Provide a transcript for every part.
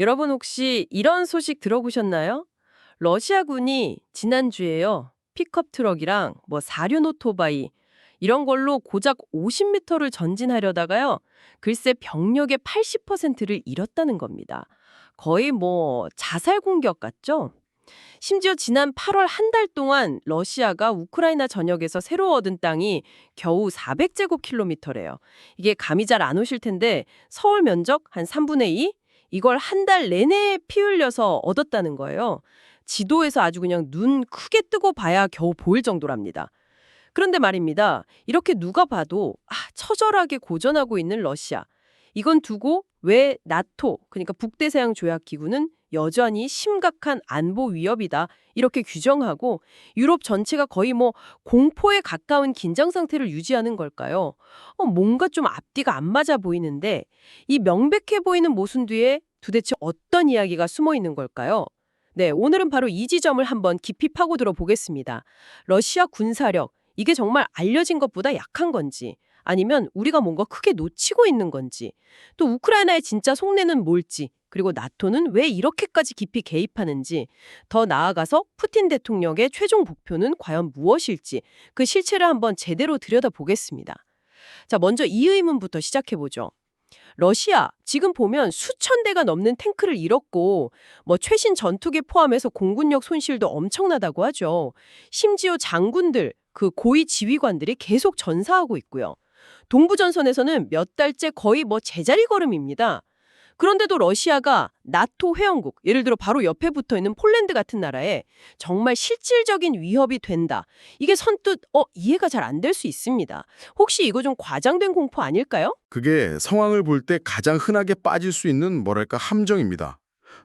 여러분 혹시 이런 소식 들어보셨나요? 러시아군이 지난주에요. 픽업 트럭이랑 뭐 사륜 오토바이 이런 걸로 고작 50m를 전진하려다가요. 글쎄 병력의 80%를 잃었다는 겁니다. 거의 뭐 자살 공격 같죠? 심지어 지난 8월 한 달 동안 러시아가 우크라이나 전역에서 새로 얻은 땅이 겨우 400제곱킬로미터래요. 이게 감이 잘 안 오실 텐데 서울 면적 한 3분의 2? 이걸 한 달 내내 피 흘려서 얻었다는 거예요. 지도에서 아주 그냥 눈 크게 뜨고 봐야 겨우 보일 정도랍니다. 그런데 말입니다. 이렇게 누가 봐도 아, 처절하게 고전하고 있는 러시아. 이건 두고 왜 나토, 그러니까 북대서양 조약 기구는 여전히 심각한 안보 위협이다. 이렇게 규정하고 유럽 전체가 거의 뭐 공포에 가까운 긴장 상태를 유지하는 걸까요? 어, 뭔가 좀 앞뒤가 안 맞아 보이는데 이 명백해 보이는 모순 뒤에 도대체 어떤 이야기가 숨어 있는 걸까요? 네, 오늘은 바로 이 지점을 한번 깊이 파고 들어 보겠습니다. 러시아 군사력, 이게 정말 알려진 것보다 약한 건지, 아니면 우리가 뭔가 크게 놓치고 있는 건지, 또 우크라이나의 진짜 속내는 뭘지, 그리고 나토는 왜 이렇게까지 깊이 개입하는지, 더 나아가서 푸틴 대통령의 최종 목표는 과연 무엇일지, 그 실체를 한번 제대로 들여다보겠습니다. 자, 먼저 이 의문부터 시작해보죠. 러시아, 지금 보면 수천 대가 넘는 탱크를 잃었고, 뭐 최신 전투기 포함해서 공군력 손실도 엄청나다고 하죠. 심지어 장군들, 그 고위 지휘관들이 계속 전사하고 있고요. 동부전선에서는 몇 달째 거의 뭐 제자리 걸음입니다. 그런데도 러시아가 나토 회원국, 예를 들어 바로 옆에 붙어 있는 폴란드 같은 나라에 정말 실질적인 위협이 된다. 이게 선뜻 어 이해가 잘 안 될 수 있습니다. 혹시 이거 좀 과장된 공포 아닐까요? 그게 상황을 볼 때 가장 흔하게 빠질 수 있는 뭐랄까 함정입니다.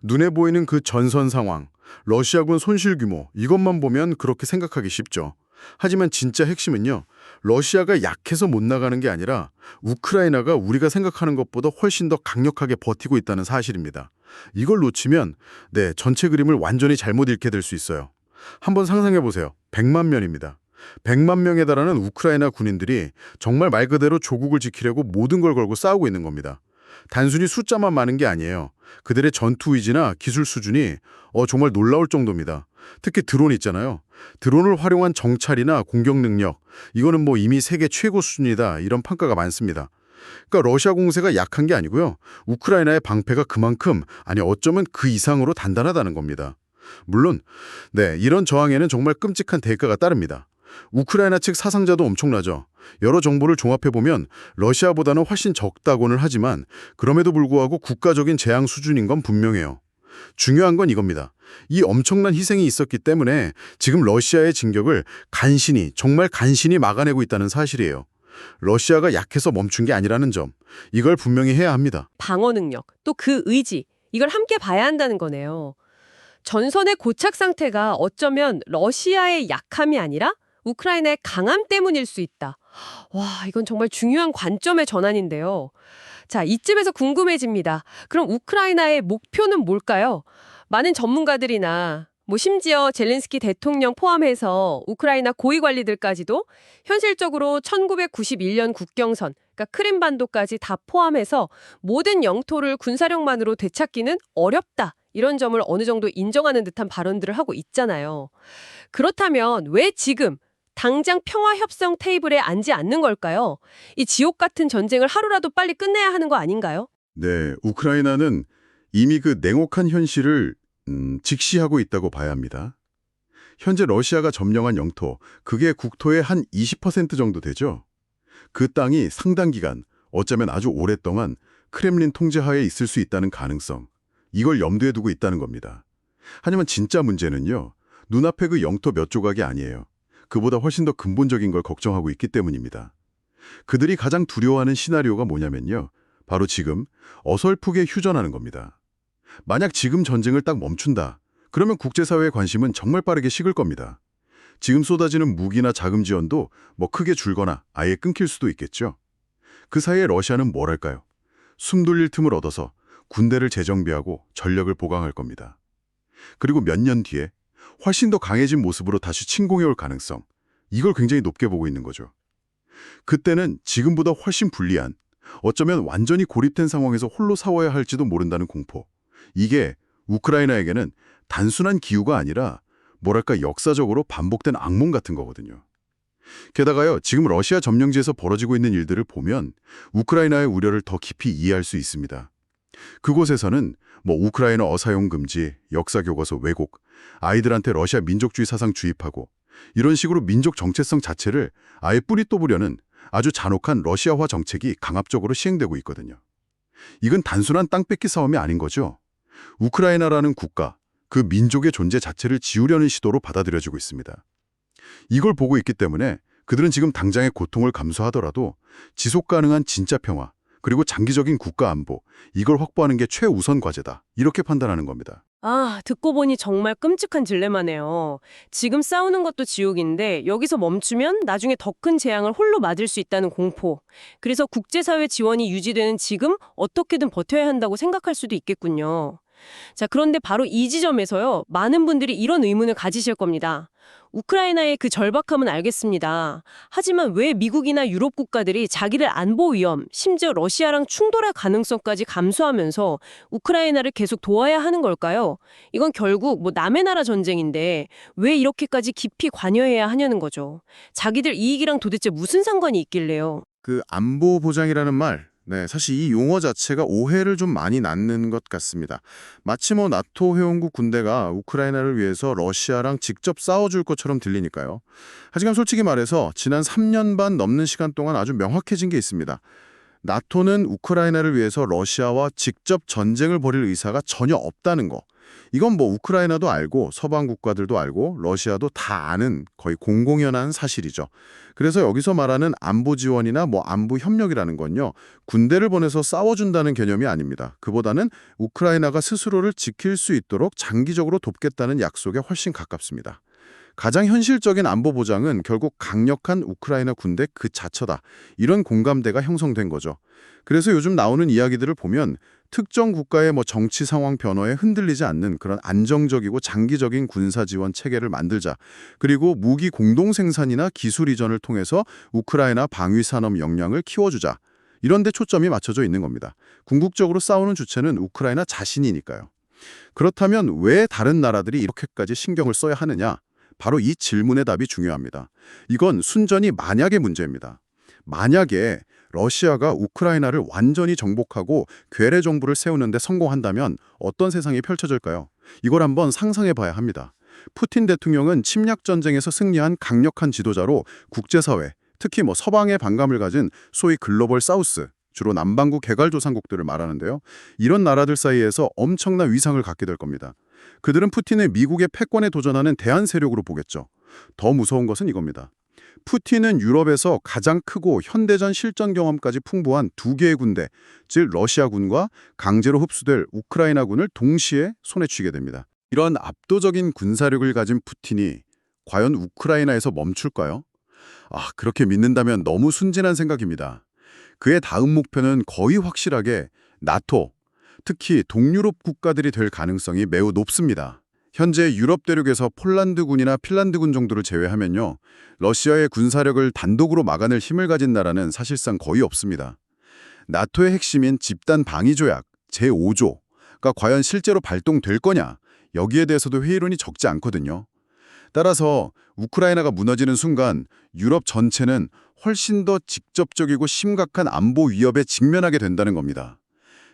눈에 보이는 그 전선 상황, 러시아군 손실 규모 이것만 보면 그렇게 생각하기 쉽죠. 하지만 진짜 핵심은요. 러시아가 약해서 못 나가는 게 아니라 우크라이나가 우리가 생각하는 것보다 훨씬 더 강력하게 버티고 있다는 사실입니다. 이걸 놓치면 네, 전체 그림을 완전히 잘못 읽게 될 수 있어요. 한번 상상해 보세요. 100만 명입니다. 100만 명에 달하는 우크라이나 군인들이 정말 말 그대로 조국을 지키려고 모든 걸 걸고 싸우고 있는 겁니다. 단순히 숫자만 많은 게 아니에요. 그들의 전투 의지나 기술 수준이 어, 정말 놀라울 정도입니다. 특히 드론 있잖아요. 드론을 활용한 정찰이나 공격 능력, 이거는 뭐 이미 세계 최고 수준이다 이런 평가가 많습니다. 그러니까 러시아 공세가 약한 게 아니고요. 우크라이나의 방패가 그만큼 아니 어쩌면 그 이상으로 단단하다는 겁니다. 물론 네 이런 저항에는 정말 끔찍한 대가가 따릅니다. 우크라이나 측 사상자도 엄청나죠. 여러 정보를 종합해보면 러시아보다는 훨씬 적다고는 하지만 그럼에도 불구하고 국가적인 재앙 수준인 건 분명해요. 중요한 건 이겁니다. 이 엄청난 희생이 있었기 때문에 지금 러시아의 진격을 간신히 정말 간신히 막아내고 있다는 사실이에요. 러시아가 약해서 멈춘 게 아니라는 점 이걸 분명히 해야 합니다. 방어 능력, 또 그 의지, 이걸 함께 봐야 한다는 거네요. 전선의 고착 상태가 어쩌면 러시아의 약함이 아니라 우크라이나의 강함 때문일 수 있다. 와, 이건 정말 중요한 관점의 전환인데요. 자, 이쯤에서 궁금해집니다. 그럼 우크라이나의 목표는 뭘까요? 많은 전문가들이나 뭐 심지어 젤렌스키 대통령 포함해서 우크라이나 고위 관리들까지도 현실적으로 1991년 국경선, 그러니까 크림반도까지 다 포함해서 모든 영토를 군사력만으로 되찾기는 어렵다. 이런 점을 어느 정도 인정하는 듯한 발언들을 하고 있잖아요. 그렇다면 왜 지금 당장 평화협상 테이블에 앉지 않는 걸까요? 이 지옥 같은 전쟁을 하루라도 빨리 끝내야 하는 거 아닌가요? 네, 우크라이나는 이미 그 냉혹한 현실을 음, 직시하고 있다고 봐야 합니다. 현재 러시아가 점령한 영토, 그게 국토의 한 20% 정도 되죠. 그 땅이 상당 기간, 어쩌면 아주 오랫동안 크렘린 통제하에 있을 수 있다는 가능성, 이걸 염두에 두고 있다는 겁니다. 하지만 진짜 문제는요, 눈앞에 그 영토 몇 조각이 아니에요. 그보다 훨씬 더 근본적인 걸 걱정하고 있기 때문입니다. 그들이 가장 두려워하는 시나리오가 뭐냐면요. 바로 지금 어설프게 휴전하는 겁니다. 만약 지금 전쟁을 딱 멈춘다. 그러면 국제사회의 관심은 정말 빠르게 식을 겁니다. 지금 쏟아지는 무기나 자금 지원도 뭐 크게 줄거나 아예 끊길 수도 있겠죠. 그 사이에 러시아는 뭘 할까요? 숨 돌릴 틈을 얻어서 군대를 재정비하고 전력을 보강할 겁니다. 그리고 몇 년 뒤에 훨씬 더 강해진 모습으로 다시 침공해 올 가능성. 이걸 굉장히 높게 보고 있는 거죠. 그때는 지금보다 훨씬 불리한, 어쩌면 완전히 고립된 상황에서 홀로 싸워야 할지도 모른다는 공포. 이게 우크라이나에게는 단순한 기후가 아니라 뭐랄까 역사적으로 반복된 악몽 같은 거거든요. 게다가요, 지금 러시아 점령지에서 벌어지고 있는 일들을 보면 우크라이나의 우려를 더 깊이 이해할 수 있습니다. 그곳에서는 뭐 우크라이나 어사용 금지, 역사 교과서 왜곡, 아이들한테 러시아 민족주의 사상 주입하고 이런 식으로 민족 정체성 자체를 아예 뿌리 떠보려는 아주 잔혹한 러시아화 정책이 강압적으로 시행되고 있거든요. 이건 단순한 땅 뺏기 싸움이 아닌 거죠. 우크라이나라는 국가, 그 민족의 존재 자체를 지우려는 시도로 받아들여지고 있습니다. 이걸 보고 있기 때문에 그들은 지금 당장의 고통을 감수하더라도 지속 가능한 진짜 평화, 그리고 장기적인 국가 안보, 이걸 확보하는 게 최우선 과제다. 이렇게 판단하는 겁니다. 아, 듣고 보니 정말 끔찍한 딜레마네요. 지금 싸우는 것도 지옥인데 여기서 멈추면 나중에 더 큰 재앙을 홀로 맞을 수 있다는 공포. 그래서 국제사회 지원이 유지되는 지금 어떻게든 버텨야 한다고 생각할 수도 있겠군요. 자, 그런데 바로 이 지점에서요. 많은 분들이 이런 의문을 가지실 겁니다. 우크라이나의 그 절박함은 알겠습니다. 하지만 왜 미국이나 유럽 국가들이 자기들 안보 위험, 심지어 러시아랑 충돌할 가능성까지 감수하면서 우크라이나를 계속 도와야 하는 걸까요? 이건 결국 뭐 남의 나라 전쟁인데 왜 이렇게까지 깊이 관여해야 하냐는 거죠. 자기들 이익이랑 도대체 무슨 상관이 있길래요? 그 안보 보장이라는 말, 네, 사실 이 용어 자체가 오해를 좀 많이 낳는 것 같습니다. 마치 뭐 나토 회원국 군대가 우크라이나를 위해서 러시아랑 직접 싸워줄 것처럼 들리니까요. 하지만 솔직히 말해서 지난 3년 반 넘는 시간 동안 아주 명확해진 게 있습니다. 나토는 우크라이나를 위해서 러시아와 직접 전쟁을 벌일 의사가 전혀 없다는 거. 이건 뭐 우크라이나도 알고 서방 국가들도 알고 러시아도 다 아는 거의 공공연한 사실이죠. 그래서 여기서 말하는 안보 지원이나 뭐 안보 협력이라는 건요. 군대를 보내서 싸워준다는 개념이 아닙니다. 그보다는 우크라이나가 스스로를 지킬 수 있도록 장기적으로 돕겠다는 약속에 훨씬 가깝습니다. 가장 현실적인 안보 보장은 결국 강력한 우크라이나 군대 그 자체다. 이런 공감대가 형성된 거죠. 그래서 요즘 나오는 이야기들을 보면 특정 국가의 뭐 정치 상황 변화에 흔들리지 않는 그런 안정적이고 장기적인 군사 지원 체계를 만들자. 그리고 무기 공동 생산이나 기술 이전을 통해서 우크라이나 방위 산업 역량을 키워주자. 이런 데 초점이 맞춰져 있는 겁니다. 궁극적으로 싸우는 주체는 우크라이나 자신이니까요. 그렇다면 왜 다른 나라들이 이렇게까지 신경을 써야 하느냐? 바로 이 질문의 답이 중요합니다. 이건 순전히 만약의 문제입니다. 만약에 러시아가 우크라이나를 완전히 정복하고 괴뢰 정부를 세우는 데 성공한다면 어떤 세상이 펼쳐질까요? 이걸 한번 상상해 봐야 합니다. 푸틴 대통령은 침략 전쟁에서 승리한 강력한 지도자로 국제사회, 특히 뭐 서방의 반감을 가진 소위 글로벌 사우스, 주로 남반구 개발도상국들을 말하는데요. 이런 나라들 사이에서 엄청난 위상을 갖게 될 겁니다. 그들은 푸틴을 미국의 패권에 도전하는 대안 세력으로 보겠죠. 더 무서운 것은 이겁니다. 푸틴은 유럽에서 가장 크고 현대전 실전 경험까지 풍부한 두 개의 군대, 즉 러시아군과 강제로 흡수될 우크라이나군을 동시에 손에 쥐게 됩니다. 이런 압도적인 군사력을 가진 푸틴이 과연 우크라이나에서 멈출까요? 아, 그렇게 믿는다면 너무 순진한 생각입니다. 그의 다음 목표는 거의 확실하게 나토, 특히 동유럽 국가들이 될 가능성이 매우 높습니다. 현재 유럽 대륙에서 폴란드군이나 핀란드군 정도를 제외하면요. 러시아의 군사력을 단독으로 막아낼 힘을 가진 나라는 사실상 거의 없습니다. 나토의 핵심인 집단 방위 조약 제5조가 과연 실제로 발동될 거냐 여기에 대해서도 회의론이 적지 않거든요. 따라서 우크라이나가 무너지는 순간 유럽 전체는 훨씬 더 직접적이고 심각한 안보 위협에 직면하게 된다는 겁니다.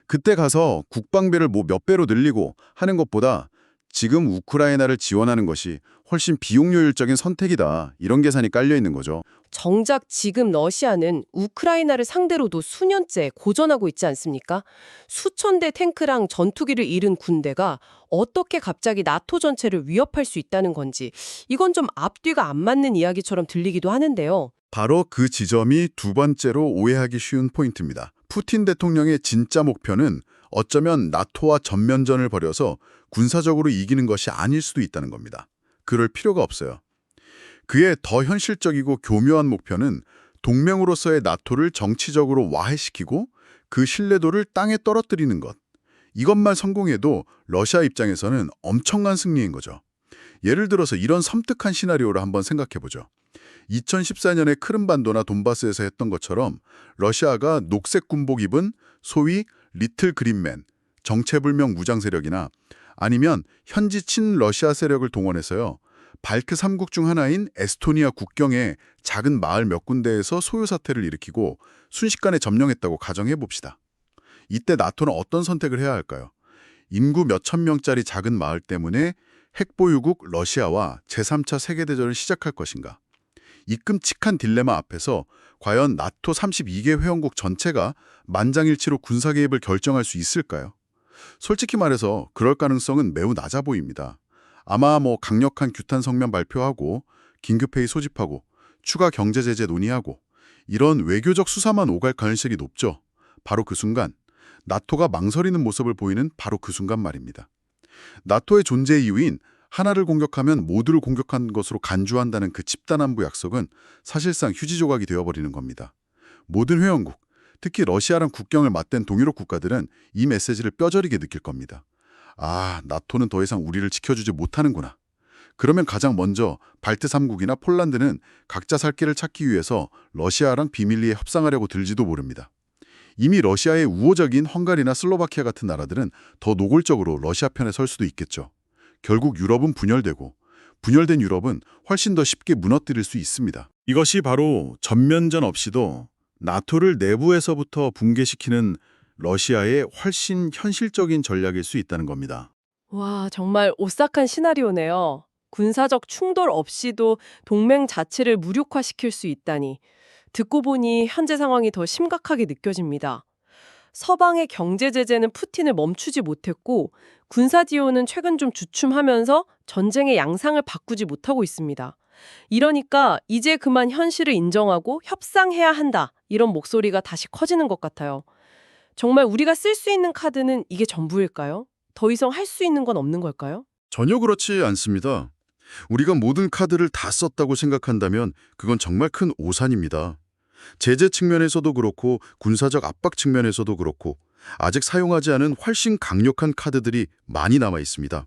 그때 가서 국방비를 뭐 몇 배로 늘리고 하는 것보다 지금 우크라이나를 지원하는 것이 훨씬 비용효율적인 선택이다. 이런 계산이 깔려 있는 거죠. 정작 지금 러시아는 우크라이나를 상대로도 수년째 고전하고 있지 않습니까? 수천 대 탱크랑 전투기를 잃은 군대가 어떻게 갑자기 나토 전체를 위협할 수 있다는 건지 이건 좀 앞뒤가 안 맞는 이야기처럼 들리기도 하는데요. 바로 그 지점이 두 번째로 오해하기 쉬운 포인트입니다. 푸틴 대통령의 진짜 목표는 어쩌면 나토와 전면전을 벌여서 군사적으로 이기는 것이 아닐 수도 있다는 겁니다. 그럴 필요가 없어요. 그의 더 현실적이고 교묘한 목표는 동맹으로서의 나토를 정치적으로 와해시키고 그 신뢰도를 땅에 떨어뜨리는 것. 이것만 성공해도 러시아 입장에서는 엄청난 승리인 거죠. 예를 들어서 이런 섬뜩한 시나리오를 한번 생각해 보죠. 2014년에 크림반도나 돈바스에서 했던 것처럼 러시아가 녹색 군복 입은 소위 리틀 그린맨, 정체불명 무장 세력이나 아니면 현지 친러시아 세력을 동원해서요. 발크 3국 중 하나인 에스토니아 국경에 작은 마을 몇 군데에서 소요 사태를 일으키고 순식간에 점령했다고 가정해 봅시다. 이때 나토는 어떤 선택을 해야 할까요? 인구 몇천 명짜리 작은 마을 때문에 핵보유국 러시아와 제3차 세계대전을 시작할 것인가? 이 끔찍한 딜레마 앞에서 과연 나토 32개 회원국 전체가 만장일치로 군사 개입을 결정할 수 있을까요? 솔직히 말해서 그럴 가능성은 매우 낮아 보입니다. 아마 뭐 강력한 규탄 성명 발표하고 긴급회의 소집하고 추가 경제 제재 논의하고 이런 외교적 수사만 오갈 가능성이 높죠. 바로 그 순간 나토가 망설이는 모습을 보이는 바로 그 순간 말입니다. 나토의 존재 이유인 하나를 공격하면 모두를 공격한 것으로 간주한다는 그 집단안보 약속은 사실상 휴지 조각이 되어버리는 겁니다. 모든 회원국, 특히 러시아랑 국경을 맞댄 동유럽 국가들은 이 메시지를 뼈저리게 느낄 겁니다. 아, 나토는 더 이상 우리를 지켜주지 못하는구나. 그러면 가장 먼저 발트 3국이나 폴란드는 각자 살 길을 찾기 위해서 러시아랑 비밀리에 협상하려고 들지도 모릅니다. 이미 러시아의 우호적인 헝가리나 슬로바키아 같은 나라들은 더 노골적으로 러시아 편에 설 수도 있겠죠. 결국 유럽은 분열되고 분열된 유럽은 훨씬 더 쉽게 무너뜨릴 수 있습니다. 이것이 바로 전면전 없이도 나토를 내부에서부터 붕괴시키는 러시아의 훨씬 현실적인 전략일 수 있다는 겁니다. 와, 정말 오싹한 시나리오네요. 군사적 충돌 없이도 동맹 자체를 무력화시킬 수 있다니. 듣고 보니 현재 상황이 더 심각하게 느껴집니다. 서방의 경제 제재는 푸틴을 멈추지 못했고 군사 지원은 최근 좀 주춤하면서 전쟁의 양상을 바꾸지 못하고 있습니다. 이러니까 이제 그만 현실을 인정하고 협상해야 한다. 이런 목소리가 다시 커지는 것 같아요. 정말 우리가 쓸 수 있는 카드는 이게 전부일까요? 더 이상 할 수 있는 건 없는 걸까요? 전혀 그렇지 않습니다. 우리가 모든 카드를 다 썼다고 생각한다면 그건 정말 큰 오산입니다. 제재 측면에서도 그렇고 군사적 압박 측면에서도 그렇고 아직 사용하지 않은 훨씬 강력한 카드들이 많이 남아 있습니다.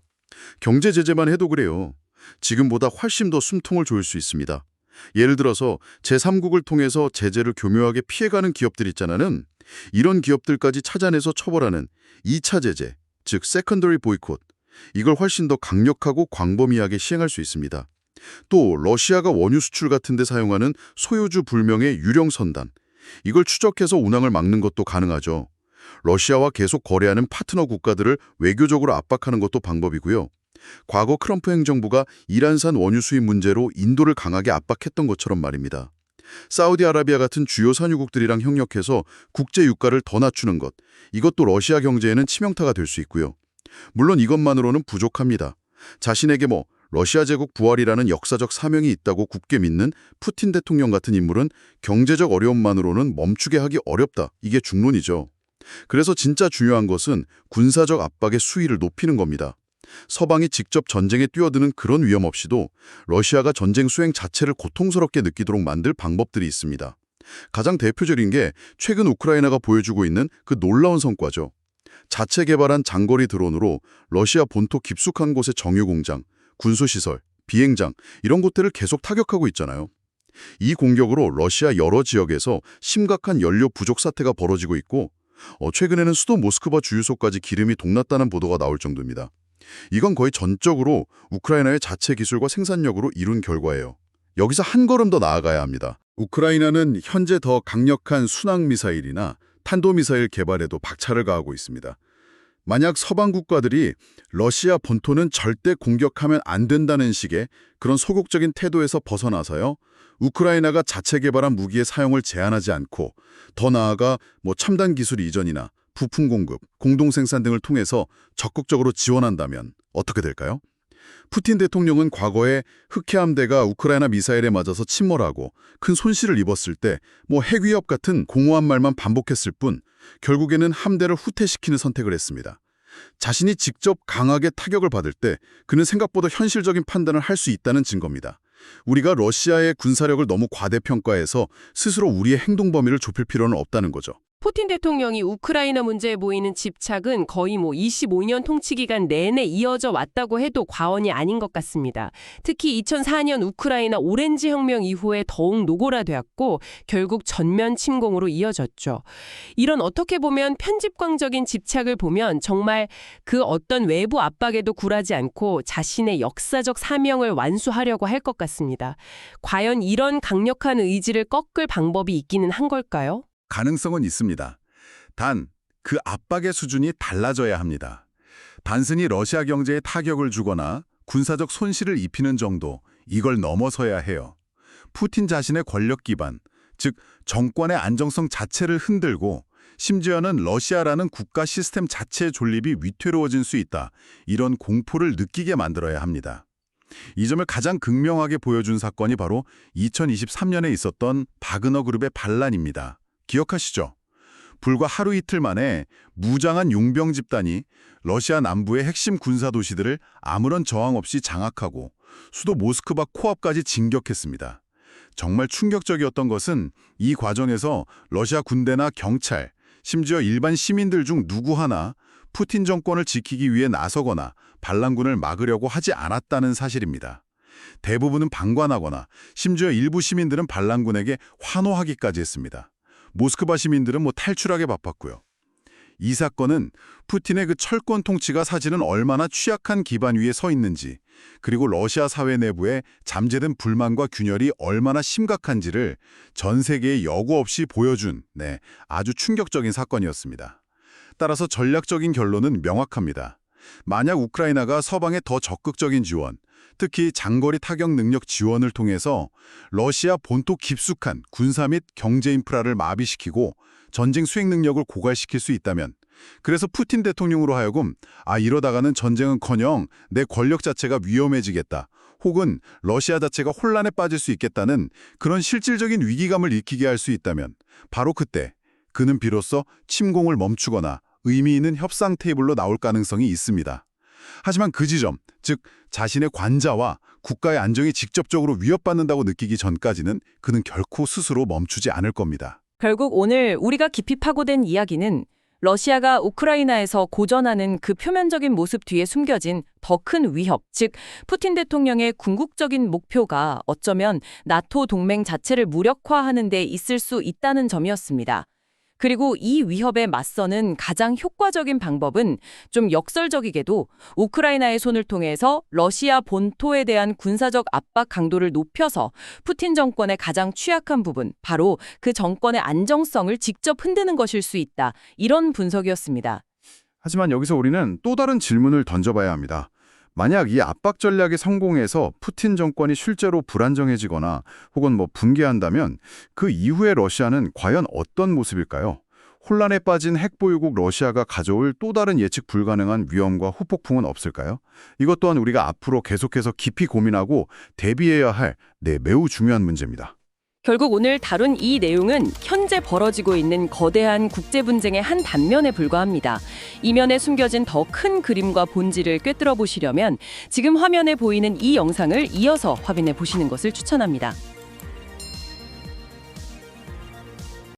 경제 제재만 해도 그래요. 지금보다 훨씬 더 숨통을 조일 수 있습니다. 예를 들어서 제3국을 통해서 제재를 교묘하게 피해가는 기업들 있잖아는 이런 기업들까지 찾아내서 처벌하는 2차 제재, 즉 세컨더리 보이콧. 이걸 훨씬 더 강력하고 광범위하게 시행할 수 있습니다. 또 러시아가 원유 수출 같은 데 사용하는 소유주 불명의 유령 선단. 이걸 추적해서 운항을 막는 것도 가능하죠. 러시아와 계속 거래하는 파트너 국가들을 외교적으로 압박하는 것도 방법이고요. 과거 트럼프 행정부가 이란산 원유 수입 문제로 인도를 강하게 압박했던 것처럼 말입니다. 사우디아라비아 같은 주요 산유국들이랑 협력해서 국제 유가를 더 낮추는 것, 이것도 러시아 경제에는 치명타가 될 수 있고요. 물론 이것만으로는 부족합니다. 자신에게 뭐 러시아 제국 부활이라는 역사적 사명이 있다고 굳게 믿는 푸틴 대통령 같은 인물은 경제적 어려움만으로는 멈추게 하기 어렵다. 이게 중론이죠. 그래서 진짜 중요한 것은 군사적 압박의 수위를 높이는 겁니다. 서방이 직접 전쟁에 뛰어드는 그런 위험 없이도 러시아가 전쟁 수행 자체를 고통스럽게 느끼도록 만들 방법들이 있습니다. 가장 대표적인 게 최근 우크라이나가 보여주고 있는 그 놀라운 성과죠. 자체 개발한 장거리 드론으로 러시아 본토 깊숙한 곳의 정유 공장, 군수시설, 비행장 이런 곳들을 계속 타격하고 있잖아요. 이 공격으로 러시아 여러 지역에서 심각한 연료 부족 사태가 벌어지고 있고 어, 최근에는 수도 모스크바 주유소까지 기름이 동났다는 보도가 나올 정도입니다. 이건 거의 전적으로 우크라이나의 자체 기술과 생산력으로 이룬 결과예요. 여기서 한 걸음 더 나아가야 합니다. 우크라이나는 현재 더 강력한 순항미사일이나 탄도미사일 개발에도 박차를 가하고 있습니다. 만약 서방 국가들이 러시아 본토는 절대 공격하면 안 된다는 식의 그런 소극적인 태도에서 벗어나서요. 우크라이나가 자체 개발한 무기의 사용을 제한하지 않고 더 나아가 뭐 첨단 기술 이전이나 부품 공급, 공동 생산 등을 통해서 적극적으로 지원한다면 어떻게 될까요? 푸틴 대통령은 과거에 흑해함대가 우크라이나 미사일에 맞아서 침몰하고 큰 손실을 입었을 때 뭐 핵위협 같은 공허한 말만 반복했을 뿐 결국에는 함대를 후퇴시키는 선택을 했습니다. 자신이 직접 강하게 타격을 받을 때 그는 생각보다 현실적인 판단을 할 수 있다는 증거입니다. 우리가 러시아의 군사력을 너무 과대평가해서 스스로 우리의 행동 범위를 좁힐 필요는 없다는 거죠. 푸틴 대통령이 우크라이나 문제에 보이는 집착은 거의 뭐 25년 통치 기간 내내 이어져 왔다고 해도 과언이 아닌 것 같습니다. 특히 2004년 우크라이나 오렌지 혁명 이후에 더욱 노골화되었고 결국 전면 침공으로 이어졌죠. 이런 어떻게 보면 편집광적인 집착을 보면 정말 그 어떤 외부 압박에도 굴하지 않고 자신의 역사적 사명을 완수하려고 할 것 같습니다. 과연 이런 강력한 의지를 꺾을 방법이 있기는 한 걸까요? 가능성은 있습니다. 단, 그 압박의 수준이 달라져야 합니다. 단순히 러시아 경제에 타격을 주거나 군사적 손실을 입히는 정도, 이걸 넘어서야 해요. 푸틴 자신의 권력 기반, 즉 정권의 안정성 자체를 흔들고 심지어는 러시아라는 국가 시스템 자체의 존립이 위태로워질 수 있다. 이런 공포를 느끼게 만들어야 합니다. 이 점을 가장 극명하게 보여준 사건이 바로 2023년에 있었던 바그너 그룹의 반란입니다. 기억하시죠? 불과 하루 이틀 만에 무장한 용병 집단이 러시아 남부의 핵심 군사 도시들을 아무런 저항 없이 장악하고 수도 모스크바 코앞까지 진격했습니다. 정말 충격적이었던 것은 이 과정에서 러시아 군대나 경찰, 심지어 일반 시민들 중 누구 하나 푸틴 정권을 지키기 위해 나서거나 반란군을 막으려고 하지 않았다는 사실입니다. 대부분은 방관하거나 심지어 일부 시민들은 반란군에게 환호하기까지 했습니다. 모스크바 시민들은 뭐 탈출하게 바빴고요. 이 사건은 푸틴의 그 철권 통치가 사실은 얼마나 취약한 기반 위에 서 있는지, 그리고 러시아 사회 내부에 잠재된 불만과 균열이 얼마나 심각한지를 전 세계에 여과 없이 보여준 네, 아주 충격적인 사건이었습니다. 따라서 전략적인 결론은 명확합니다. 만약 우크라이나가 서방에 더 적극적인 지원, 특히 장거리 타격 능력 지원을 통해서 러시아 본토 깊숙한 군사 및 경제 인프라를 마비시키고 전쟁 수행 능력을 고갈시킬 수 있다면 그래서 푸틴 대통령으로 하여금 아 이러다가는 전쟁은커녕 내 권력 자체가 위험해지겠다 혹은 러시아 자체가 혼란에 빠질 수 있겠다는 그런 실질적인 위기감을 일으키게 할 수 있다면 바로 그때 그는 비로소 침공을 멈추거나 의미 있는 협상 테이블로 나올 가능성이 있습니다. 하지만 그 지점, 즉 자신의 관자와 국가의 안정이 직접적으로 위협받는다고 느끼기 전까지는 그는 결코 스스로 멈추지 않을 겁니다. 결국 오늘 우리가 깊이 파고든 이야기는 러시아가 우크라이나에서 고전하는 그 표면적인 모습 뒤에 숨겨진 더 큰 위협, 즉 푸틴 대통령의 궁극적인 목표가 어쩌면 나토 동맹 자체를 무력화하는 데 있을 수 있다는 점이었습니다. 그리고 이 위협에 맞서는 가장 효과적인 방법은 좀 역설적이게도 우크라이나의 손을 통해서 러시아 본토에 대한 군사적 압박 강도를 높여서 푸틴 정권의 가장 취약한 부분, 바로 그 정권의 안정성을 직접 흔드는 것일 수 있다. 이런 분석이었습니다. 하지만 여기서 우리는 또 다른 질문을 던져봐야 합니다. 만약 이 압박 전략이 성공해서 푸틴 정권이 실제로 불안정해지거나 혹은 뭐 붕괴한다면 그 이후에 러시아는 과연 어떤 모습일까요? 혼란에 빠진 핵보유국 러시아가 가져올 또 다른 예측 불가능한 위험과 후폭풍은 없을까요? 이것 또한 우리가 앞으로 계속해서 깊이 고민하고 대비해야 할 네, 매우 중요한 문제입니다. 결국 오늘 다룬 이 내용은 현재 벌어지고 있는 거대한 국제 분쟁의 한 단면에 불과합니다. 이면에 숨겨진 더 큰 그림과 본질을 꿰뚫어 보시려면 지금 화면에 보이는 이 영상을 이어서 확인해 보시는 것을 추천합니다.